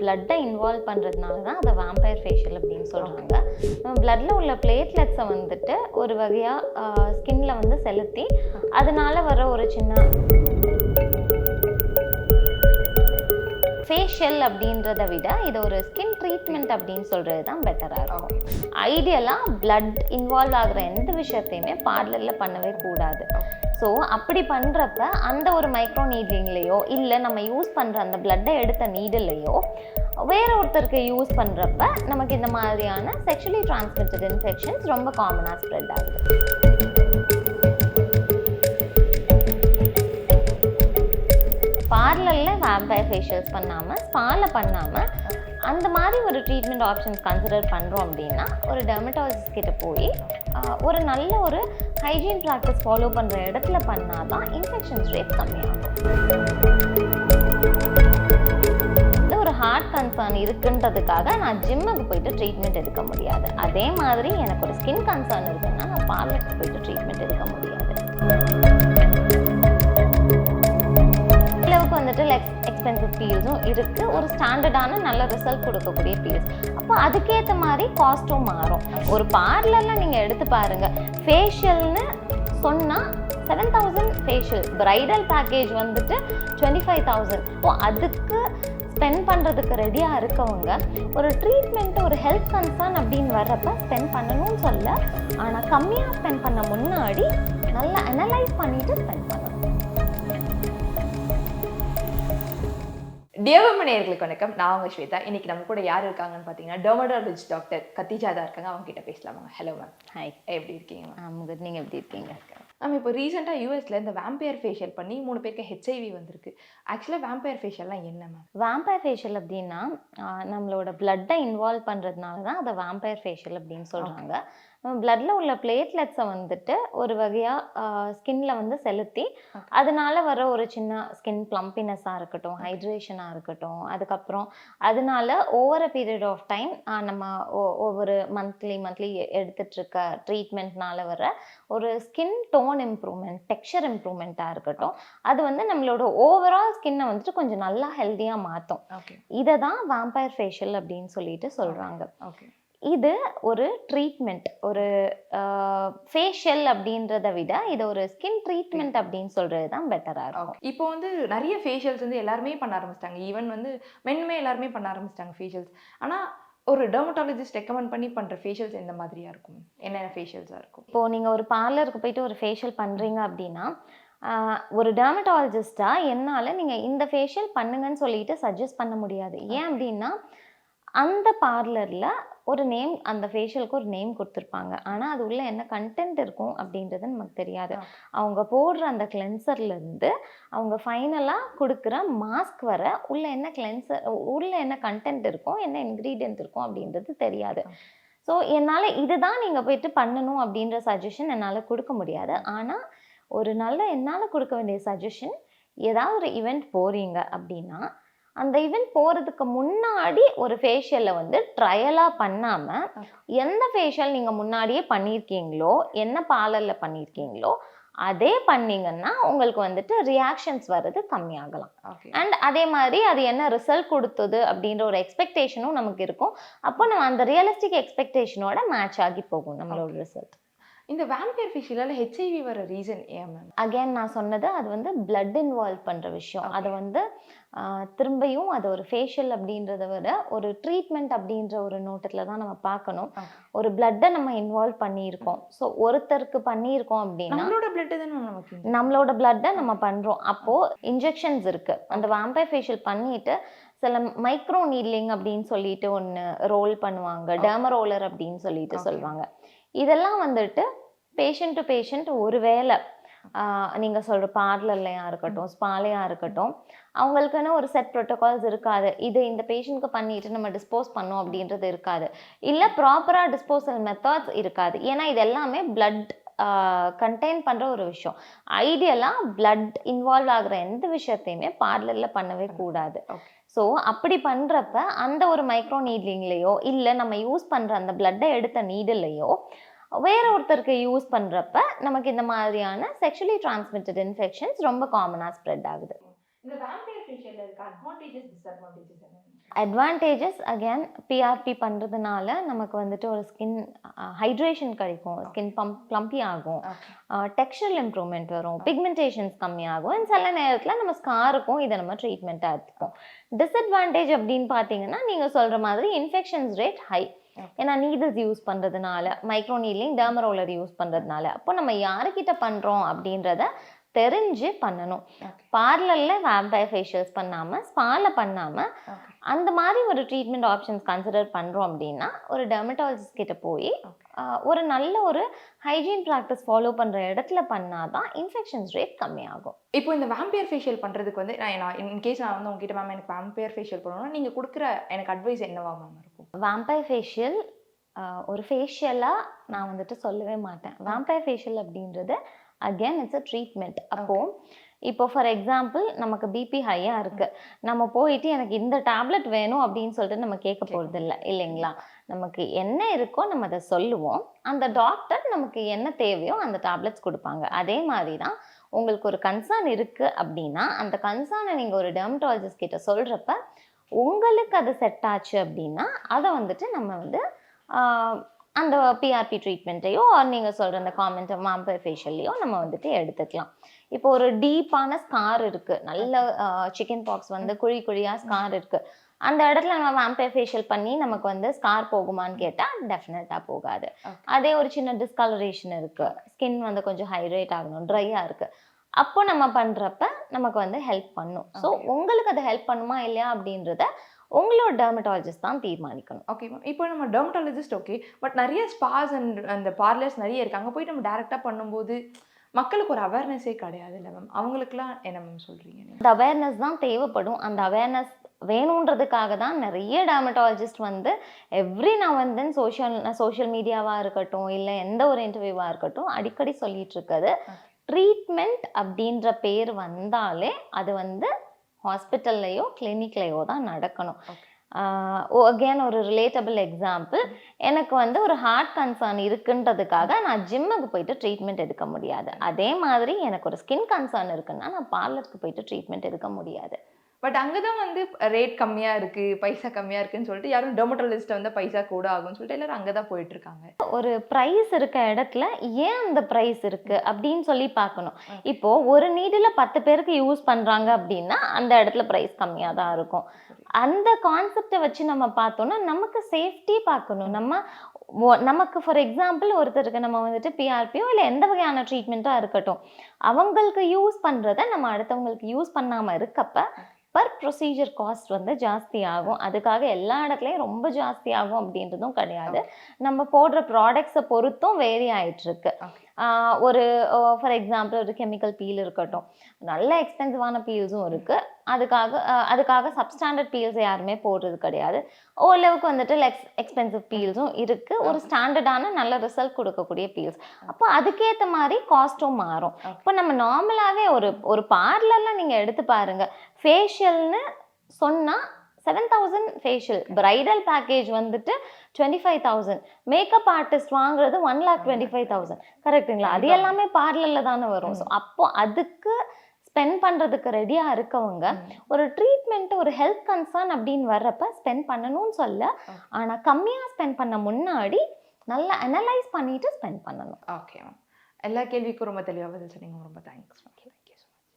பிளட்டை இன்வால்வ் பண்ணுறதுனால தான் அதை வேம்பயர் ஃபேஷியல் அப்படின்னு சொல்கிறாங்க பிளட்டில் உள்ள பிளேட்லெட்ஸை வந்துட்டு ஒரு வகையாக ஸ்கின்ல வந்து செலுத்தி அதனால வர ஒரு சின்ன ஃபேஷியல் அப்படின்றத விட இது ஒரு ஸ்கின் ட்ரீட்மெண்ட் அப்படின்னு சொல்கிறது தான் பெட்டராக இருக்கும். ஐடியலாக பிளட் இன்வால்வ் ஆகுற எந்த விஷயத்தையுமே பார்லரில் பண்ணவே கூடாது. ஸோ அப்படி பண்ணுறப்ப அந்த ஒரு மைக்ரோ நீட்லிங்லேயோ இல்லை நம்ம யூஸ் பண்ணுற அந்த பிளட்டை எடுத்த நீடில்லையோ வேற ஒருத்தருக்கு யூஸ் பண்ணுறப்ப நமக்கு இந்த மாதிரியான செக்ஷுவலி டிரான்ஸ்மிட்டட் இன்ஃபெக்ஷன்ஸ் ரொம்ப காமனாக ஸ்ப்ரெட் ஆகுது. பார்லரில் வேம்பயர் ஃபேஷியல்ஸ் பண்ணாமல் ஸ்பாவில் பண்ணாமல் அந்த மாதிரி ஒரு ட்ரீட்மெண்ட் ஆப்ஷன்ஸ் கன்சிடர் பண்ணுறோம் அப்படின்னா ஒரு டெர்மட்டாலஜிஸ்ட் கிட்ட போய் ஒரு நல்ல ஒரு ஹைஜீன் ப்ராக்டிஸ் ஃபாலோ பண்ணுற இடத்துல பண்ணால் தான் இன்ஃபெக்ஷன்ஸ் ரேட் கம்மியாகும் ஒரு ஹார்ட் கன்சர்ன் இருக்குன்றதுக்காக நான் ஜிம்முக்கு போயிட்டு ட்ரீட்மெண்ட் எடுக்க முடியாது. அதே மாதிரி எனக்கு ஒரு ஸ்கின் கன்சர்ன் இருக்குன்னா நான் பார்லருக்கு போயிட்டு ட்ரீட்மெண்ட் எடுக்க முடியும். வந்துட்டு எக்ஸ் எக்ஸ்பென்சிவ் பீல்ஸும் இருக்குது ஒரு ஸ்டாண்டர்டான நல்ல ரிசல்ட் கொடுக்கக்கூடிய பீல்ஸ் அப்போ அதுக்கேற்ற மாதிரி காஸ்ட்டும் மாறும். ஒரு பார்லரில் நீங்கள் எடுத்து பாருங்கள் ஃபேஷியல்னு சொன்னால் seven thousand facial bridal package வந்துட்டு டுவெண்ட்டி ஃபைவ் தௌசண்ட் ஓ அதுக்கு ஸ்பெண்ட் பண்ணுறதுக்கு ரெடியாக இருக்கவங்க ஒரு ட்ரீட்மெண்ட்டு ஒரு ஹெல்த் கன்சர்ன் அப்படின்னு வர்றப்ப ஸ்பெண்ட் பண்ணணும்னு சொல்ல ஆனால் கம்மியாக ஸ்பெண்ட் பண்ண முன்னாடி நல்லா அனலைஸ் பண்ணிவிட்டு ஸ்பெண்ட் பண்ணணும். டியவர்ம நேயர்களுக்கு வணக்கம். நான் உங்க ஸ்வேதா. இன்னைக்கு நம்ம கூட யார் இருக்காங்கன்னு பார்த்தீங்கன்னா டெர்மடாலஜி டாக்டர் கத்திஜா தான் இருக்காங்க. அவங்க கிட்ட பேசலாமாங்க ஹலோ மேம் ஹாய் எப்படி இருக்கீங்க மேம் குட் நீங்கள் எப்படி இருக்கீங்க? மேம் இப்போ ரீசெண்டாக யூஎஸ்ல இந்த வேம்பையர் ஃபேஷியல் பண்ணி மூணு பேருக்கு ஹெச்ஐவி வந்திருக்கு. ஆக்சுவலாக வேம்பையர் ஃபேஷியல்லாம் என்ன மேம் வேம்பயர் ஃபேஷியல் அப்படின்னா நம்மளோட பிளட்டை இன்வால்வ் பண்ணுறதுனால தான் அதை வேம்பயர் ஃபேஷியல் அப்படின்னு சொல்கிறாங்க பிளட்டில் உள்ள பிளேட்லெட்ஸை வந்துட்டு ஒரு வகையாக ஸ்கின்ல வந்து செலுத்தி. அதனால வர ஒரு சின்ன ஸ்கின் ப்ளம்பினஸாக இருக்கட்டும் ஹைட்ரேஷனாக இருக்கட்டும் அதுக்கப்புறம் அதனால ஓவர் பீரியட் ஆஃப் டைம் நம்ம ஒவ்வொரு மந்த்லி மந்த்லி எடுத்துட்டு இருக்க ட்ரீட்மெண்ட்னால வர ஒரு ஸ்கின் டோன் இம்ப்ரூவ்மெண்ட் டெக்ஸ்சர் இம்ப்ரூவ்மெண்ட்டாக இருக்கட்டும் அது வந்து நம்மளோட ஓவரால் ஸ்கின்னை வந்துட்டு கொஞ்சம் நல்லா ஹெல்த்தியாக மாற்றும் ஓகே இதை தான் வேம்பயர் ஃபேஷியல் அப்படின்னு சொல்லிட்டு சொல்கிறாங்க ஓகே இது ஒரு ட்ரீட்மெண்ட் ஒரு ஃபேஷியல் அப்படின்றத விட இது ஒரு ஸ்கின் ட்ரீட்மெண்ட் அப்படின்னு சொல்கிறது தான் பெட்டராக இருக்கும். இப்போ வந்து நிறைய ஃபேஷியல்ஸ் வந்து எல்லாருமே பண்ண ஆரம்பிச்சிட்டாங்க. ஈவன் வந்து மென்மே எல்லாருமே பண்ண ஆரம்பிச்சிட்டாங்க ஃபேஷியல்ஸ் ஆனால் ஒரு டெர்மட்டாலஜிஸ்ட் ரெக்கமெண்ட் பண்ணி பண்ணுற ஃபேஷியல்ஸ் எந்த மாதிரியா இருக்கும்? என்னென்ன ஃபேஷியல்ஸாக இருக்கும்? இப்போது நீங்கள் ஒரு பார்லருக்கு போயிட்டு ஒரு ஃபேஷியல் பண்ணுறீங்க அப்படின்னா ஒரு டெர்மட்டாலஜிஸ்ட்டாக என்னால் நீங்கள் இந்த ஃபேஷியல் பண்ணுங்கன்னு சொல்லிட்டு சஜஸ்ட் பண்ண முடியாது. ஏன் அப்படின்னா அந்த பார்லரில் ஒரு நேம் அந்த ஃபேஷியலுக்கு ஒரு நேம் கொடுத்துருப்பாங்க. ஆனால் அது உள்ள என்ன கண்டென்ட் இருக்கும் அப்படின்றது நமக்கு தெரியாது. அவங்க போடுற அந்த கிளென்சர்லேருந்து அவங்க ஃபைனலாக கொடுக்குற மாஸ்க் வர உள்ள என்ன கிளென்சர் உள்ள என்ன கண்டென்ட் இருக்கும் என்ன இன்க்ரீடியன்ட் இருக்கும் அப்படின்றது தெரியாது. ஸோ என்னால் இதுதான் நீங்கள் போயிட்டு பண்ணணும் அப்படின்ற சஜஷன் என்னால் கொடுக்க முடியாது. ஆனால் ஒரு நல்ல என்னால் கொடுக்க வேண்டிய சஜஷன் ஏதாவது ஒரு ஈவெண்ட் போகிறீங்க அப்படின்னா அந்த ஈவெண்ட் போகிறதுக்கு முன்னாடி ஒரு ஃபேஷியலை வந்து ட்ரையலாக பண்ணாமல். எந்த ஃபேஷியல் நீங்கள் முன்னாடியே பண்ணியிருக்கீங்களோ என்ன பார்லரில் பண்ணியிருக்கீங்களோ அதே பண்ணீங்கன்னா உங்களுக்கு வந்துட்டு ரியாக்ஷன்ஸ் வர்றது கம்மியாகலாம். அண்ட் அதே மாதிரி அது என்ன ரிசல்ட் கொடுத்தது அப்படின்ற ஒரு எக்ஸ்பெக்டேஷனும் நமக்கு இருக்கும். அப்போ நம்ம அந்த ரியலிஸ்டிக் எக்ஸ்பெக்டேஷனோட மேட்ச் ஆகி போகும் நம்மளோட ரிசல்ட் இந்த வேம்பையர் ஃபேஷியலால் ஹெச்ஐவி வர ரீசன் ஏன் மேம் அகைன் நான் சொன்னது அது வந்து பிளட் இன்வால்வ் பண்ணுற விஷயம். அதை வந்து திரும்பியும் அது ஒரு ஃபேஷியல் அப்படின்றத விட ஒரு ட்ரீட்மெண்ட் அப்படின்ற ஒரு நோட்டத்தில் தான் நம்ம பார்க்கணும். ஒரு பிளட்டை நம்ம இன்வால்வ் பண்ணியிருக்கோம். ஸோ ஒருத்தருக்கு பண்ணியிருக்கோம் அப்படின்னா நம்மளோட பிளட் தானே நமக்கு நம்மளோட பிளட்டை நம்ம பண்ணுறோம் அப்போது இன்ஜெக்ஷன்ஸ் இருக்குது அந்த வேம்பை ஃபேஷியல் பண்ணிட்டு சில மைக்ரோ நீட்லிங் அப்படின்னு சொல்லிட்டு ஒன்று ரோல் பண்ணுவாங்க. Okay. டெர்மரோலர் அப்படின்னு சொல்லிட்டு. சொல்லுவாங்க. இதெல்லாம் வந்துட்டு பேஷண்ட் டு பேஷண்ட் ஒருவேளை நீங்கள் சொல்கிற பார்லர்லையாக இருக்கட்டும் ஸ்பாலையாக இருக்கட்டும் அவங்களுக்குன்னு ஒரு செட் ப்ரோட்டோகால்ஸ் இருக்காது. இது இந்த பேஷண்ட்க்கு பண்ணிட்டு நம்ம டிஸ்போஸ் பண்ணோம் அப்படின்றது இருக்காது. இல்லை ப்ராப்பராக டிஸ்போசல் மெத்தட்ஸ் இருக்காது. ஏன்னா இது எல்லாமே பிளட் கண்டெயின் பண்ணுற ஒரு விஷயம். ஐடியலாக பிளட் இன்வால்வ் ஆகுற எந்த விஷயத்தையுமே பார்லரில் பண்ணவே கூடாது. ஸோ அப்படி பண்ணுறப்ப அந்த ஒரு மைக்ரோ நீட்லிங்லேயோ இல்லை நம்ம யூஸ் பண்ணுற அந்த பிளட்டை எடுத்த நீடில்லையோ வேற ஒருத்தருக்கு யூஸ் பண்ணுறப்ப நமக்கு இந்த மாதிரியான செக்ஷுவலி டிரான்ஸ்மிட்டட் இன்ஃபெக்ஷன்ஸ் ரொம்ப காமனாக ஸ்ப்ரெட் ஆகுது. அட்வான்டேஜஸ் அகேன் பிஆர்பி பண்ணுறதுனால நமக்கு வந்துட்டு ஒரு ஸ்கின் ஹைட்ரேஷன் கிடைக்கும். ஸ்கின் பம்ப் ப்ளம்பி ஆகும். டெக்ஸ்டர் இம்ப்ரூவ்மெண்ட் வரும். பிக்மெண்டேஷன்ஸ் கம்மியாகும். சில நேரத்தில் நம்ம ஸ்காருக்கும் இதை நம்ம ட்ரீட்மெண்ட்டாக எடுத்துப்போம். டிஸ்அட்வான்டேஜ் அப்படின்னு பார்த்தீங்கன்னா நீங்கள் சொல்கிற மாதிரி இன்ஃபெக்ஷன்ஸ் ரேட் ஹை. ஏன்னா நீடில்ஸ் யூஸ் பண்ணுறதுனால மைக்ரோ நீட்லிங் டெர்மரோலர் யூஸ் பண்ணுறதுனால அப்போ நம்ம யாருக்கிட்ட பண்ணுறோம் அப்படின்றத தெரிஞ்சு பண்ணணும். பார்லரில் வேம்பயர் ஃபேஷியல்ஸ் பண்ணாமல் ஸ்பாவில் பண்ணாமல் அந்த மாதிரி ஒரு ட்ரீட்மெண்ட் ஆப்ஷன்ஸ் கன்சிடர் பண்ணுறோம் அப்படின்னா ஒரு டெர்மட்டாலஜிஸ்ட் கிட்ட போய் ஒரு நல்ல ஒரு ஹைஜீன் ப்ராக்டிஸ் ஃபாலோ பண்ணுற இடத்துல பண்ணாதான் இன்ஃபெக்ஷன்ஸ் ரேட் கம்மியாகும். இப்போ இந்த வேம்பியர் ஃபேஷியல் பண்ணுறதுக்கு வந்து நான் நான் இன்கேஸ் நான் வந்து உங்ககிட்ட மேம் எனக்கு வேம்பியர் ஃபேஷியல் பண்ணணும்னா நீங்கள் கொடுக்குற எனக்கு அட்வைஸ் என்னவா மேம் வேம்பயர் ஃபேஷியல் ஒரு ஃபேஷியலாக நான் வந்துட்டு சொல்லவே மாட்டேன். வேம்பயர் ஃபேஷியல் அப்படின்றது அகேன் இட்ஸ் அ ட்ரீட்மெண்ட் அப்போது இப்போ ஃபார் எக்ஸாம்பிள் நமக்கு பிபி ஹையாக இருக்குது நம்ம போயிட்டு எனக்கு இந்த டேப்லெட் வேணும் அப்படின்னு சொல்லிட்டு நம்ம கேட்க போகிறது இல்லை இல்லைங்களா? நமக்கு என்ன இருக்கோ நம்ம அதை சொல்லுவோம். அந்த டாக்டர் நமக்கு என்ன தேவையோ அந்த டேப்லெட்ஸ் கொடுப்பாங்க. அதே மாதிரி தான் உங்களுக்கு ஒரு கன்சர்ன் இருக்குது அப்படின்னா அந்த கன்சர்னை நீங்கள் ஒரு டெர்மட்டாலஜிஸ்ட் கிட்ட சொல்கிறப்ப உங்களுக்கு அது செட் ஆச்சு அப்படின்னா அதை வந்துட்டு நம்ம வந்து அந்த பிஆர்பி ட்ரீட்மெண்ட்டையோ நீங்கள் சொல்கிற அந்த காமெண்ட் மாம்பை ஃபேஷியல்லையோ நம்ம வந்துட்டு எடுத்துக்கலாம். இப்போ ஒரு டீப்பான ஸ்கார் இருக்குது நல்ல சிக்கன் பாக்ஸ் வந்து குழி குழியாக ஸ்கார் இருக்குது அந்த இடத்துல நம்ம வேம்பயர் ஃபேஷியல் பண்ணி நமக்கு வந்து ஸ்கார் போகுமான்னு கேட்டால் டெஃபினட்டாக போகாது. அதே ஒரு சின்ன டிஸ்கலரேஷன் இருக்குது ஸ்கின் வந்து கொஞ்சம் ஹைட்ரேட் ஆகணும் ட்ரையாக இருக்குது அப்போ நம்ம பண்ணுறப்ப நமக்கு வந்து ஹெல்ப் பண்ணும். ஸோ. உங்களுக்கு அது ஹெல்ப் பண்ணுமா இல்லையா அப்படின்றத உங்களோட டெர்மட்டாலஜிஸ்ட் தான் தீர்மானிக்கணும். ஓகே மேம் இப்போ நம்ம டெர்மட்டாலஜிஸ்ட் ஓகே பட் நிறைய ஸ்பாஸ் அண்ட் அந்த பார்லர்ஸ் நிறைய இருக்கு. அங்கே போயிட்டு நம்ம டேரெக்டாக பண்ணும்போது மக்களுக்கு ஒரு அவேர்னஸே கிடையாது இல்லை மேம் அவங்களுக்குலாம் என்ன மேம் சொல்கிறீங்க அந்த அவேர்னஸ் தான் தேவைப்படும். அந்த அவேர்னஸ் வேணுன்றதுக்காக தான் நிறைய டெர்மட்டாலஜிஸ்ட் வந்து எவ்ரி நான் வந்து சோஷியல் சோஷியல் மீடியாவாக இருக்கட்டும் இல்லை எந்த ஒரு இன்டர்வியூவாக இருக்கட்டும் அடிக்கடி சொல்லிட்டு இருக்குது. ட்ரீட்மெண்ட் அப்படின்ற பேர் வந்தாலே அது வந்து ஹாஸ்பிட்டல்லையோ கிளினிக்லையோ தான் நடக்கணும். அகேன் ஒரு ரிலேட்டபிள் எக்ஸாம்பிள் எனக்கு வந்து ஒரு ஹார்ட் கன்சர்ன் இருக்குன்றதுக்காக நான் ஜிம்முக்கு போயிட்டு ட்ரீட்மெண்ட் எடுக்க முடியாது. அதே மாதிரி எனக்கு ஒரு ஸ்கின் கன்சர்ன் இருக்குன்னா நான் பார்லருக்கு போயிட்டு ட்ரீட்மெண்ட் எடுக்க முடியாது. பட் அங்கே தான் வந்து ரேட் கம்மியாக இருக்குது பைசா கம்மியாக இருக்குன்னு சொல்லிட்டு யாரும் டெர்மட்டாலஜிஸ்ட் வந்து பைசா கூட ஆகும்னு சொல்லிட்டு எல்லாரும் அங்கே தான் போயிட்டு இருக்காங்க ஒரு ப்ரைஸ் இருக்க இடத்துல ஏன் அந்த ப்ரைஸ் இருக்கு அப்படின்னு சொல்லி பார்க்கணும். Okay. இப்போ ஒரு நீடில் பத்து பேருக்கு யூஸ் பண்றாங்க அப்படின்னா அந்த இடத்துல ப்ரைஸ் கம்மியாக தான் இருக்கும் அந்த கான்செப்டை வச்சு நம்ம பார்த்தோம்னா நமக்கு சேஃப்டி பார்க்கணும். நம்ம நமக்கு ஃபார் எக்ஸாம்பிள் ஒருத்தருக்கு நம்ம வந்துட்டு பிஆர்பியோ இல்லை எந்த வகையான ட்ரீட்மெண்ட்டாக இருக்கட்டும் அவங்களுக்கு யூஸ் பண்ணுறத நம்ம அடுத்தவங்களுக்கு யூஸ் பண்ணாமல் இருக்கப்ப பர் ப்ரொசீஜர் காஸ்ட் வந்து ஜாஸ்தி ஆகும். அதுக்காக எல்லா இடத்துலையும் ரொம்ப ஜாஸ்தி ஆகும் அப்படின்றதும் கிடையாது. நம்ம போடுற ப்ராடக்ட்ஸை பொறுத்தும் வேரி ஆயிட்டு இருக்கு Okay. ஆஹ் ஒரு ஃபார் எக்ஸாம்பிள் ஒரு கெமிக்கல் பீல் இருக்கட்டும். நல்ல எக்ஸ்பென்சிவான பீல்ஸும் இருக்கு. அதுக்காக அதுக்காக சப்ஸ்டாண்டர்ட் பீல்ஸ் யாருமே போடுறது கிடையாது. ஓரளவுக்கு வந்துட்டு எக்ஸ் எக்ஸ்பென்சிவ் பீல்ஸும் இருக்கு. ஒரு ஸ்டாண்டர்டான நல்ல ரிசல்ட் கொடுக்கக்கூடிய பீல்ஸ் அப்போ அதுக்கேற்ற மாதிரி காஸ்ட்டும் மாறும். இப்போ நம்ம நார்மலாகவே ஒரு ஒரு பார்லரில் நீங்கள் எடுத்து பாருங்க. ஃபேஷியல்னு சொன்னால் seven thousand facial bridal package வந்துட்டு twenty five thousand makeup artist வாங்குறது one lakh twenty five thousand கரெக்ட்டுங்களா அது. எல்லாமே பார்லரில் தானே வரும். ஸோ அப்போ அதுக்கு ஸ்பெண்ட் பண்ணுறதுக்கு ரெடியாக இருக்கவங்க ஒரு ட்ரீட்மெண்ட் ஒரு ஹெல்த் கன்சர்ன் அப்படின்னு வர்றப்ப ஸ்பெண்ட் பண்ணணும்னு சொல்ல. ஆனால் கம்மியாக ஸ்பெண்ட் பண்ண முன்னாடி நல்லா அனலைஸ் பண்ணிட்டு ஸ்பெண்ட் பண்ணணும். ஓகே. மேம் எல்லா கேள்விக்கும் ரொம்ப தெளிவாக பதில் சொன்னீங்க. ரொம்ப தேங்க்ஸ் மேம்